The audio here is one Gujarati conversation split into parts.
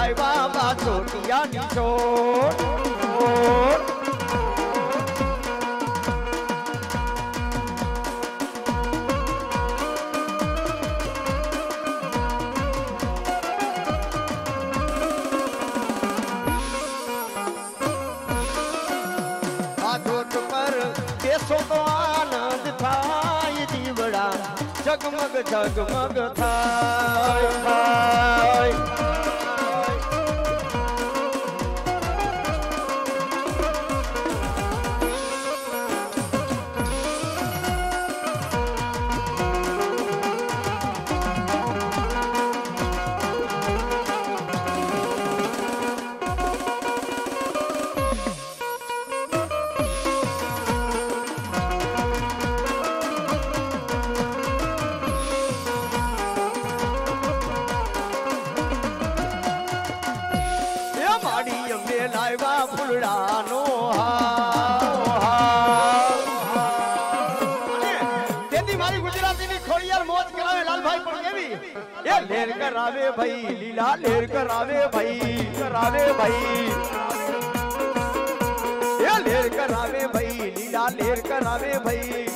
અમે લાવ્યા બા ચોટિયાની છોડ છોડ. આ જોટ પર બેસો તો આનંદ થાય દીવડા જગમગ જગમગ થાય થાય કરાવે ભાઈ, લીલા લેર કરાવે ભાઈ કરાવે ભાઈ. એ લેર કરાવે ભાઈ, લીલા લેર કરાવે ભાઈ.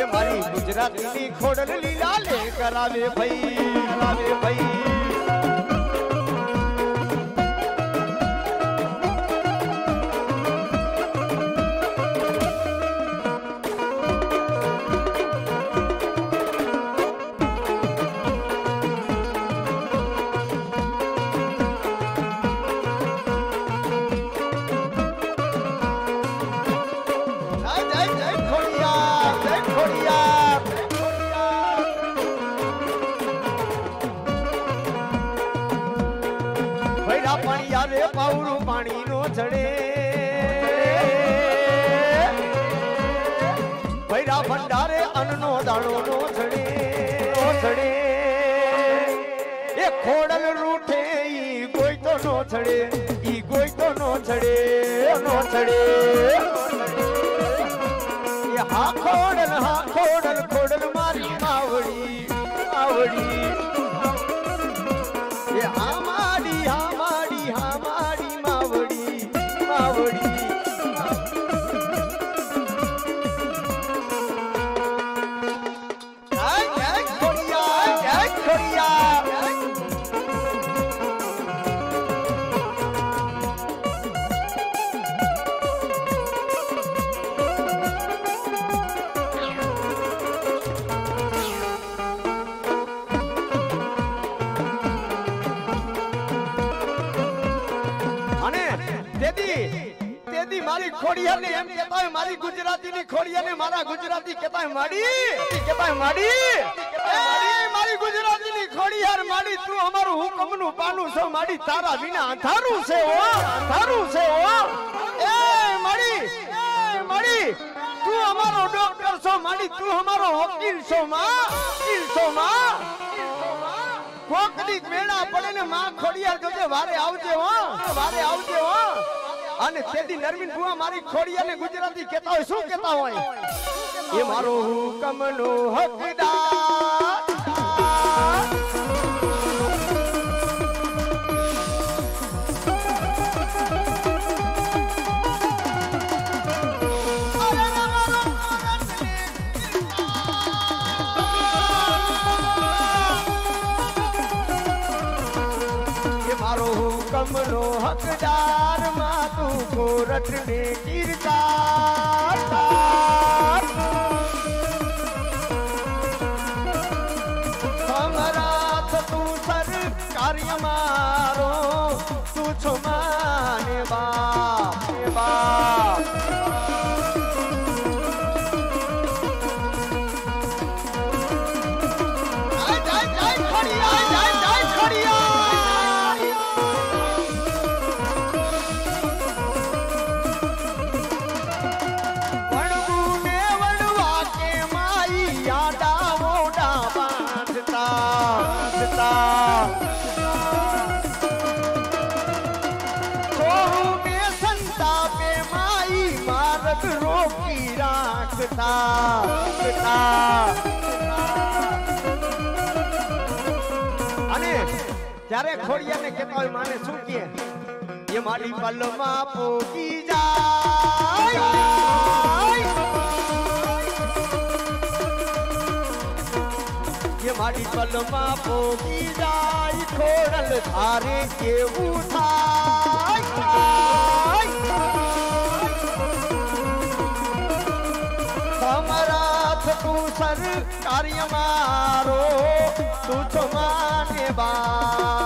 એ મારી ગુજરાતની ખોડલ લીલા લેર કરાવે ભાઈ કરાવે ભાઈ. તો હોય મારી ગુજરાતીની ખોડિયાને મારા ગુજરાતી કેતાય માડી? કેતાય માડી? એ મારી ગુજરાતીની ખોડિયાર માડી, તું અમારું હુકમનું પાનું છો માડી, તારા વિના અંધારું છે ઓ અંધારું છે ઓ એ માડી એ માડી, તું અમારો ડોક્ટર છો માડી, તું અમારો વકીલ છો માં, વકીલ છો માં. કોકડી મેળા પડે ને માં ખોડિયાર જોજે, વારે આવજે હો, વારે આવજે હો. અને તેથી નરમીન બુઆ મારી અને ગુજરાતી કહેતા હોય, શું કહેતા હોય? એ મારો હુકમનો હકદાર. હુકમનો હકદારમાં તું કોરટ ને કિરદાર સમરાથ તું સર, કાર્ય મારો, તું છો માને અને જ્યારે ખોડિયાને કહેતા હોય, માને શું કહે? એ મારી પલમાં પોકી જાય. એ મારી પલમાં પોકી જાય, ખોડલ ધારે કેવું થાય? સર કાર્ય મારો તું છો માને બા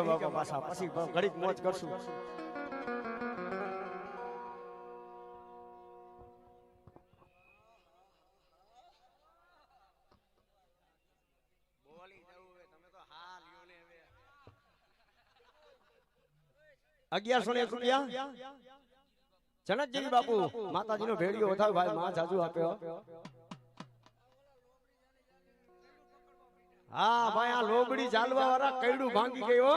જાવ બાપા પાછા પછી ઘડીક મોજ કરશું. અગિયારસો ને એક બાપુ, માતાજીનો ભેડિયો વધાવ ભાઈ, માં જાજુ આપ્યો. હા, ભાઈ, આ લોબડી ચાલવા વાળા કૈડું ભાંગી ગયો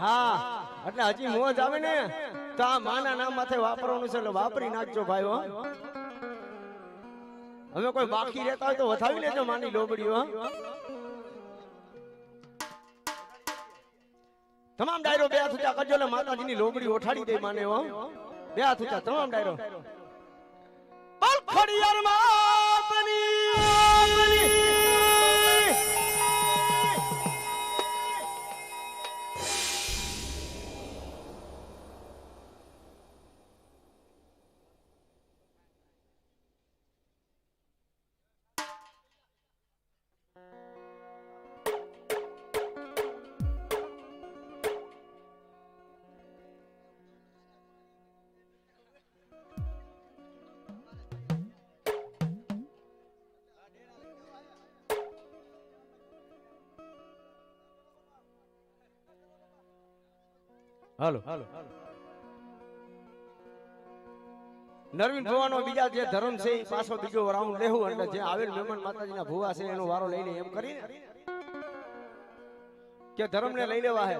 હા. એટલે હજી મોજ આવે ને, તો આ માના નામ માથે વાપરવાનું છે, એટલે વાપરી નાખજો, ભાઈ, હો. હવે કોઈ બાકી રહેતા હોય તો વધાવી લેજો માની લોબડીઓ તમામ ડાયરો બે હાથ કરજો, એટલે માતાજીની લોબડી ઓઠાડી દે માને, હો. બે હાથ તમામ ડાયરો. હાલો નરવીન ભુવાનો બીજા જે ધર્મ છે એ પાછો બીજો રાઉન્ડ લેવું એટલે જે આવેલ મહેમાન માતાજીના ભુવા છે એનો વારો લઈને એમ કરીને કે ધર્મને લઈ લેવા હે.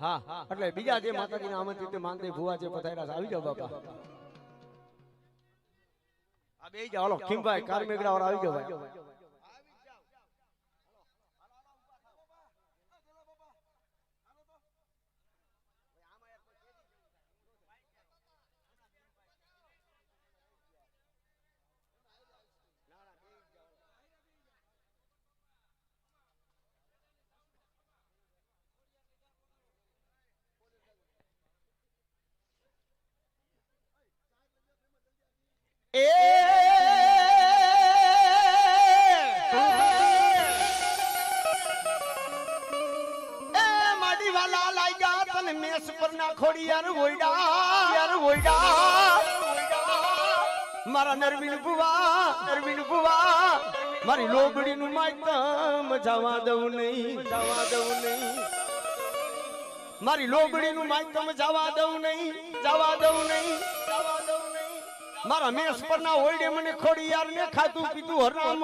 હા. એટલે બીજા જે માતાજીના આમંત્રિત માનતે ભુવા પધાર્યા છે આવી જાઓ બાપા. આ બે જાઓ હાલો કિંભાઈ કારમેગડા વાળા આવી જાઓ ભાઈ. એ માડી લાગ્યા તને મેસ પર ખોડી યાર વોયડા યાર વોયડા. મારા નરવીન બુવા નરવીન બુવા મારી લોગડી નું માયતમ જવા દઉં નહીં. જવા દઉં નહીં મારી લોબડી નું જવા દઉં નહીં, જવા દઉં નહીં. મારા મેસ પરના ઓળડે મને ખોડી યાર ને ખાતું પીતું હરામ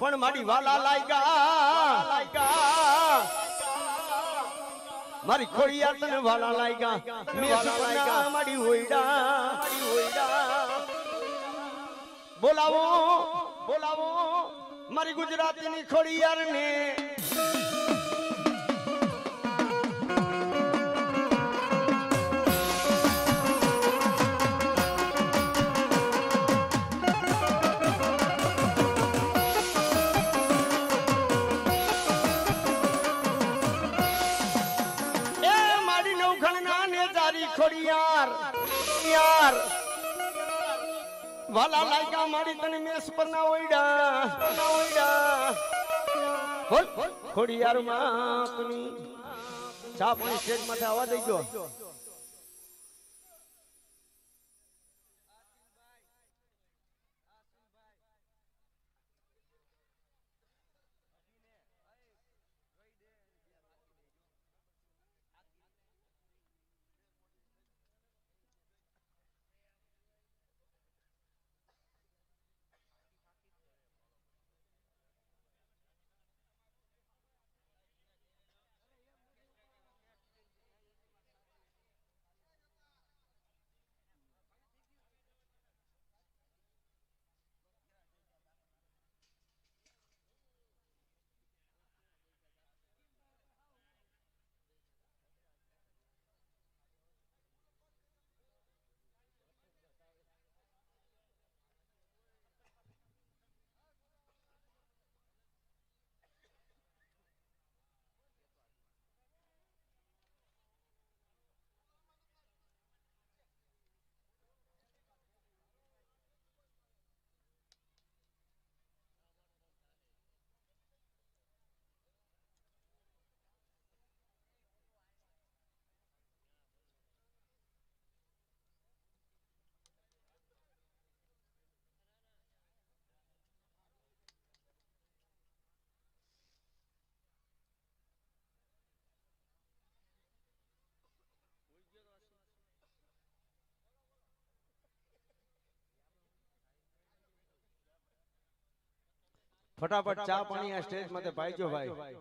પણ મારી વાલા લાગ્યા મારી ખોડી યાર તને વાલા લાગ્યા મેસ પરના મારી ઓયડા બોલાવો બોલાવો મારી ગુજરાતીની ખોડી યાર ને. વાલા લાગ્યા મારી તને મેસ પર ના ઓઈડા ના ઓઈડા બોલ ખોડિયાર માં આપની ચા પાણી શેડ માથે આવા દઈ ગયો. ફટાફટ ચા પાણી આ સ્ટેજ માટે પાઈજો ભાઈ.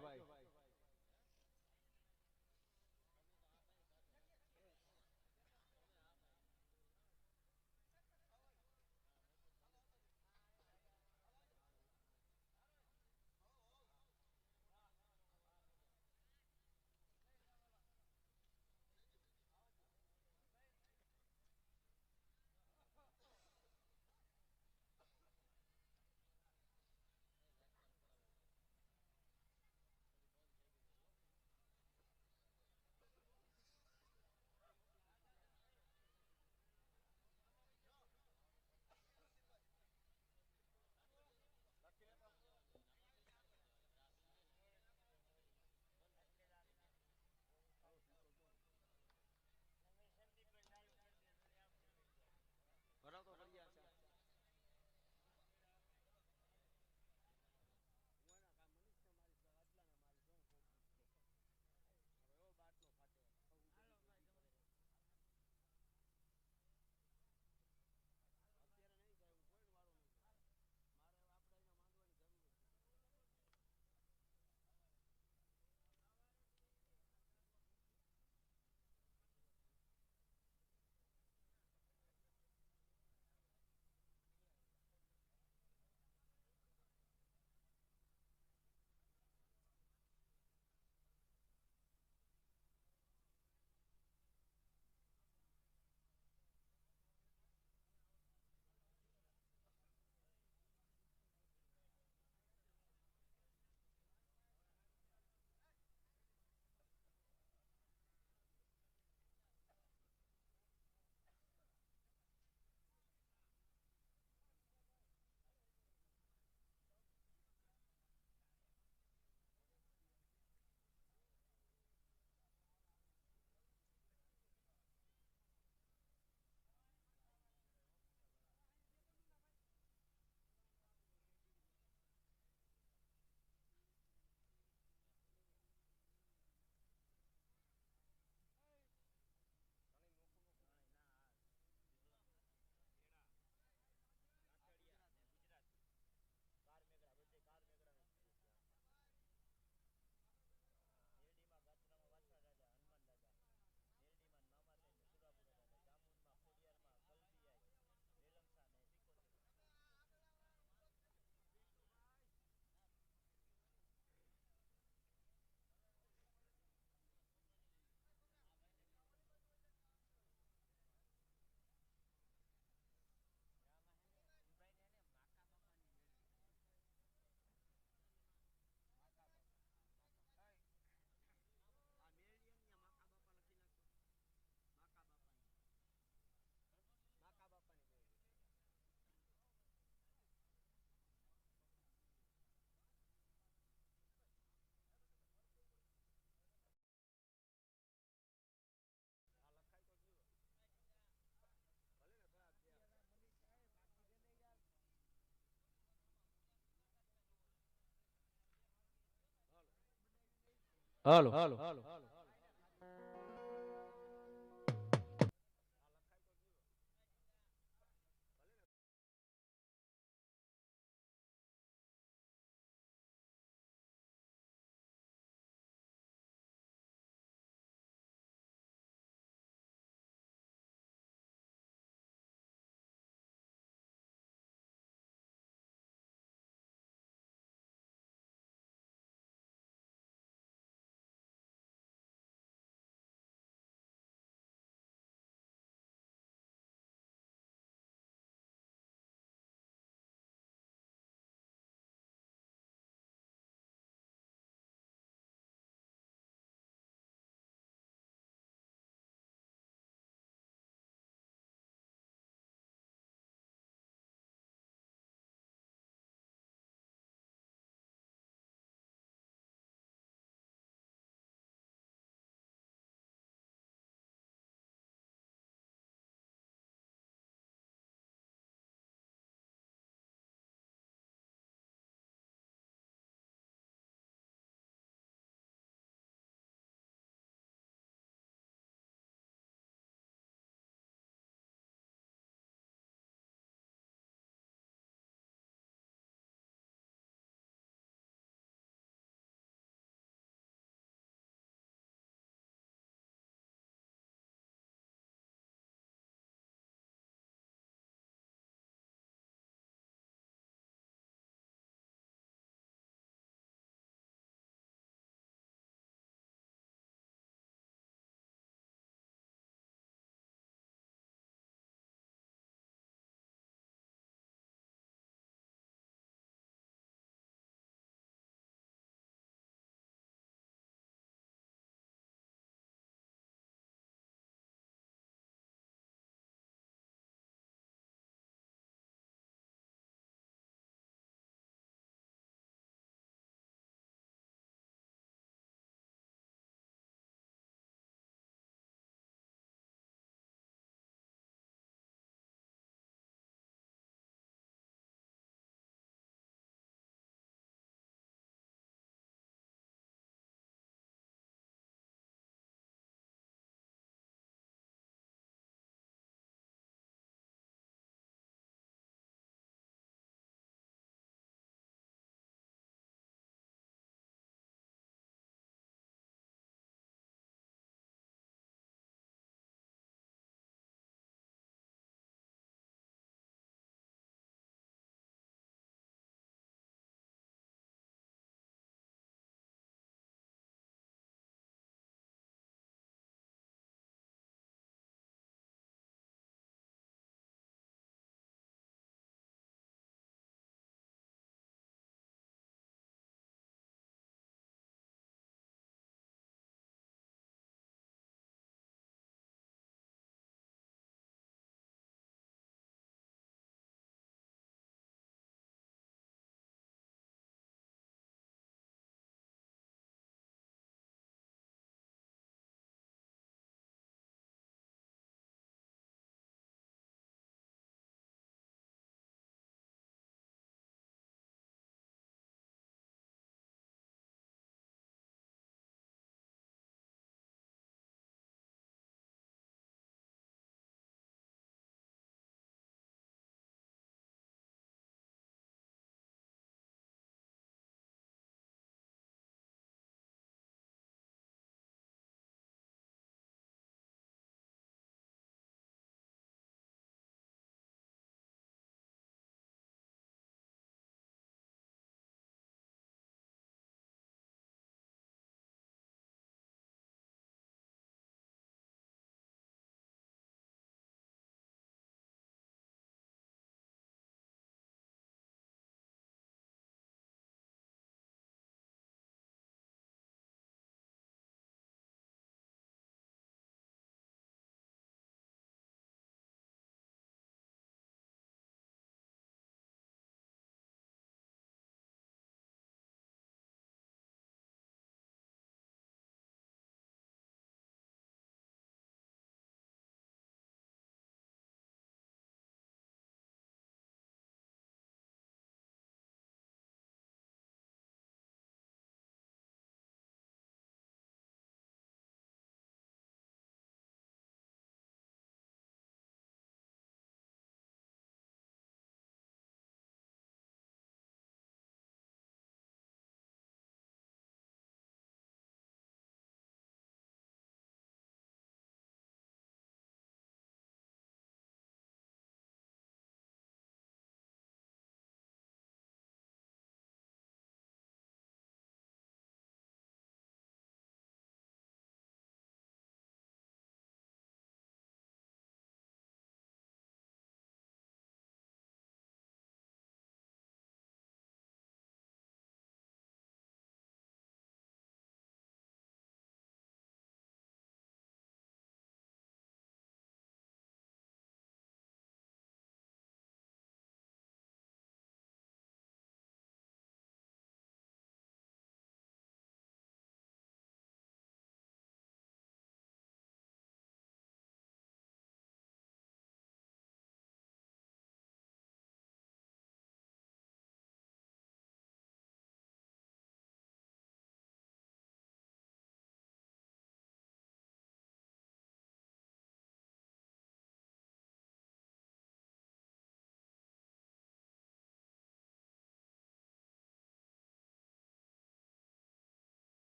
હાલો.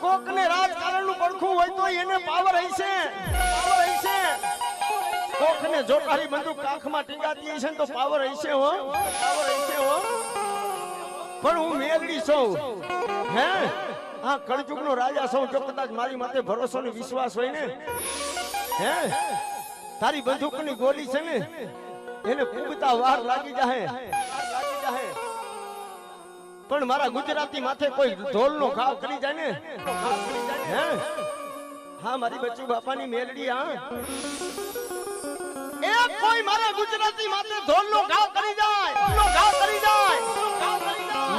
કોકને રાજકારણનું પડખું હોય તો એને પાવર હશે. પાવર હશે. કોકને જોટારી બંદૂક કાખમાં ટીંગાતી હશે તો પાવર હશે હો. પાવર હશે હો. પણ હું મેલડી છું. હે? હા કળજુગનો રાજા છું. જો કદાચ મારી માથે ભરોસો ને વિશ્વાસ હોય ને. હે? તારી બંદૂકની ગોલી છે ને એને પૂગતા વાર લાગી જાહે. પણ મારા ગુજરાતી માથે કોઈ ઢોલનો ઘાવ કરી જાય ને? હે? મારી બચ્ચુ બાપાની મેલડી, હા. એ કોઈ મારા ગુજરાતી માથે ઢોલનો ઘાવ કરી જાય. ઢોલનો ઘાવ કરી જાય.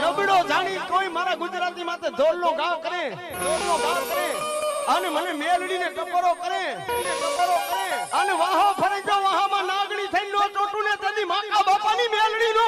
નબળો જાણી કોઈ મારા ગુજરાતી માથે ઢોલનો ઘાવ કરે. ઢોલનો ઘાવ કરે. અને મને મેલડીને ટપરો કરે. ટપરો કરે અને વાહો ફરે જો વાહામાં નાગણી થઈને લો ચોટું ને તેની માકા બાપાની મેલડી નો